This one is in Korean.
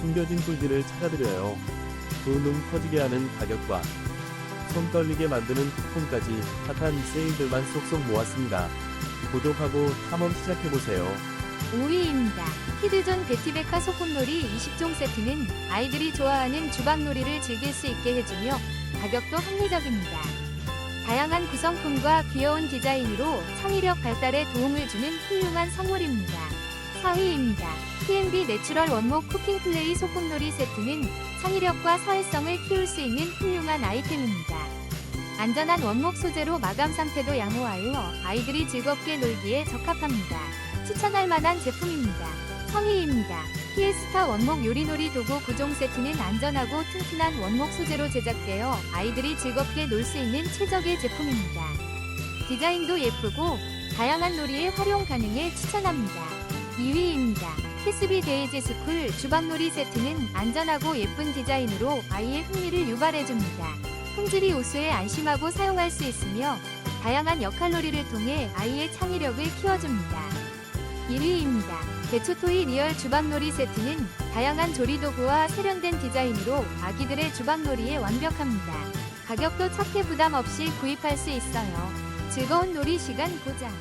숨겨진 꿀들을 찾아드려요. 두눈 커지게 하는 가격과 손 떨리게 만드는 쿠폰까지 핫한 세일들만 쏙쏙 모았습니다. 구독하고 탐험 시작해보세요. 5위입니다. 키드존 베티베카 소꿉놀이 20종 세트는 아이들이 좋아하는 주방놀이를 즐길 수 있게 해주며 가격도 합리적입니다. 다양한 구성품과 귀여운 디자인으로 창의력 발달에 도움을 주는 훌륭한 선물입니다. 4위입니다. TNB 내추럴 원목 쿠킹 플레이 소꿉놀이 세트는 창의력과 사회성을 키울 수 있는 훌륭한 아이템입니다. 안전한 원목 소재로 마감 상태도 양호하여 아이들이 즐겁게 놀기에 적합합니다. 추천할 만한 제품입니다. 성의입니다. 피에스타 원목 요리놀이 도구 9종 세트는 안전하고 튼튼한 원목 소재로 제작되어 아이들이 즐겁게 놀 수 있는 최적의 제품입니다. 디자인도 예쁘고 다양한 놀이에 활용 가능해 추천합니다. 2위입니다. 캐스비 데이지 스쿨 주방놀이 세트는 안전하고 예쁜 디자인으로 아이의 흥미를 유발해줍니다. 품질이 우수해 안심하고 사용할 수 있으며 다양한 역할놀이를 통해 아이의 창의력을 키워줍니다. 1위입니다. 대초토이 리얼 주방놀이 세트는 다양한 조리도구와 세련된 디자인으로 아기들의 주방놀이에 완벽합니다. 가격도 착해 부담 없이 구입할 수 있어요. 즐거운 놀이 시간 보장.